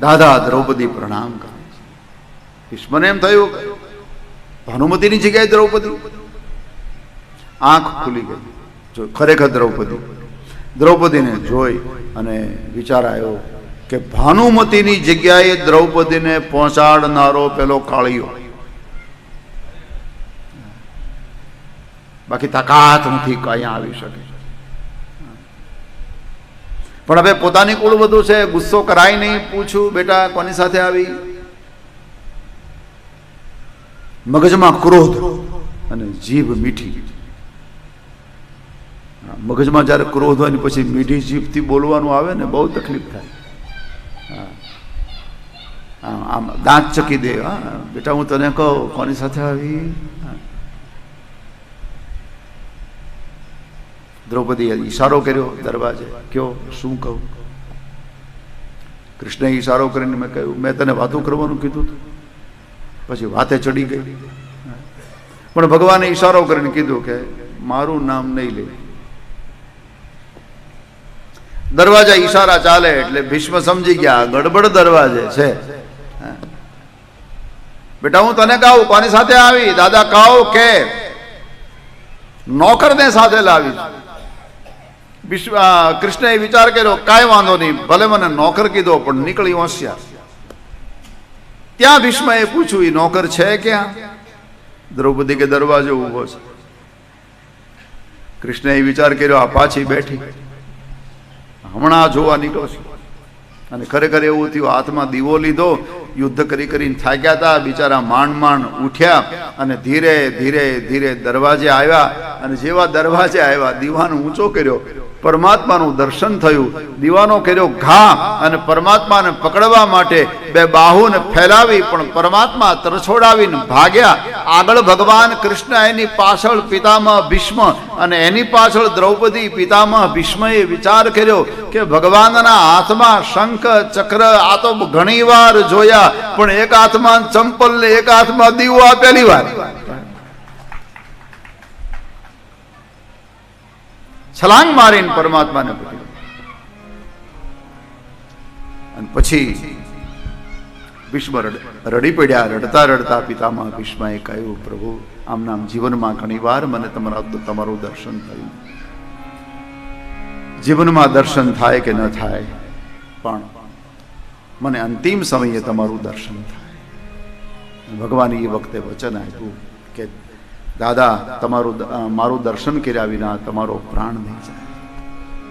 દાદા દ્રૌપદી પ્રણામ કરે છે. ભીષ્મને એમ થયું ભાનુમતીની જગ્યાએ દ્રૌપદી. આંખ ખુલી ગઈ. જો ખરેખર દ્રૌપદી. દ્રૌપદીને જોઈ અને વિચાર આવ્યો કે ભાનુમતીની જગ્યાએ દ્રૌપદીને પહોંચાડનારો પેલો કાળિયો. બાકી તાકાત નથી કઈ આવી શકે. પણ હવે પોતાની કુળ બધું છે, ગુસ્સો કરાય નહીં, પૂછું, બેટા, કોની સાથે આવી? મગજમાં ક્રોધ અને જીભ મીઠી. મગજમાં જ્યારે ક્રોધ હોય ને પછી મીઠી જીભથી બોલવાનું આવે ને, બહુ તકલીફ થાય. આમ દાંત ચકી દે. હા, બેટા, હું તને કહું, કોની સાથે આવી? દ્રૌપદીએ ઈશારો કર્યો દરવાજે. કયો? શું કહું? કૃષ્ણએ ઈશારો કરીને મેં કહ્યું, મેં તને વાતો કરવાનું કીધું હતું પછી વાતે ચડી ગઈ. પણ ભગવાને ઈશારો કરીને કીધું કે, મારું નામ નહીં લે. દરવાજા ઈશારા ચાલે એટલે ભીષ્મ સમજી ગયા, ગડબડ દરવાજે છે. બેટા, હું તને કહું, કોની સાથે આવી? દાદા કહો કે, નોકરને સાથે લાવી. વિશ્વ કૃષ્ણએ વિચાર કર્યો, કાંઈ વાંધો નહીં, ભલે મને નોકર કીધો, પણ નીકળી હોશિયાર. ત્યાં ભીષ્મએ પૂછ્યું એ નોકર છે ક્યાં? દ્રૌપદી કે દરવાજો ઊભો છે. કૃષ્ણએ વિચાર કર્યો, આ પાછી બેઠી. હમણાં જોવા નીકળો અને ખરેખર એવું થયું, હાથમાં દીવો લીધો, યુદ્ધ કરી કરીને થાક્યા હતા બિચારા માંડ માંડ ઉઠ્યા અને ધીરે ધીરે ધીરે દરવાજે આવ્યા. અને જેવા દરવાજે આવ્યા, દીવાનો ઊંચો કર્યો પરમાત્માનું દર્શન થયું. દીવાનો કર્યો ઘા અને પરમાત્માને પકડવા માટે બે બાહુને ફેલાવી પણ પરમાત્મા તરછોડાવીને ભાગ્યા. આગળ ભગવાન કૃષ્ણ એની પાછળ પિતામહ ભીષ્મ અને એની પાછળ દ્રૌપદી પિતામહ ભીષ્મએ વિચાર કર્યો કે ભગવાનના હાથમાં શંખ, ચક્ર, આ તો ઘણી વાર જોયા, પણ એક હાથમાં ચંપલ ને એક હાથમાં દીવો આ પહેલી વાર છલાંગ મારીને પરમાત્માને પકડ્યો અને પછી ભીષ્મ રડી પડ્યા, રડતા રડતા પિતામાં ભીષ્મએ કહ્યું, પ્રભુ, આમ નામ જીવનમાં ઘણી વાર મને તમારા, તમારું દર્શન થયું. જીવનમાં દર્શન થાય કે ન થાય, પણ મને અંતિમ સમયે તમારું દર્શન થાય. ભગવાન એ વખતે વચન આપ્યું કે દાદા તમારું મારું દર્શન કર્યા વિના તમારો પ્રાણ નહીં જાય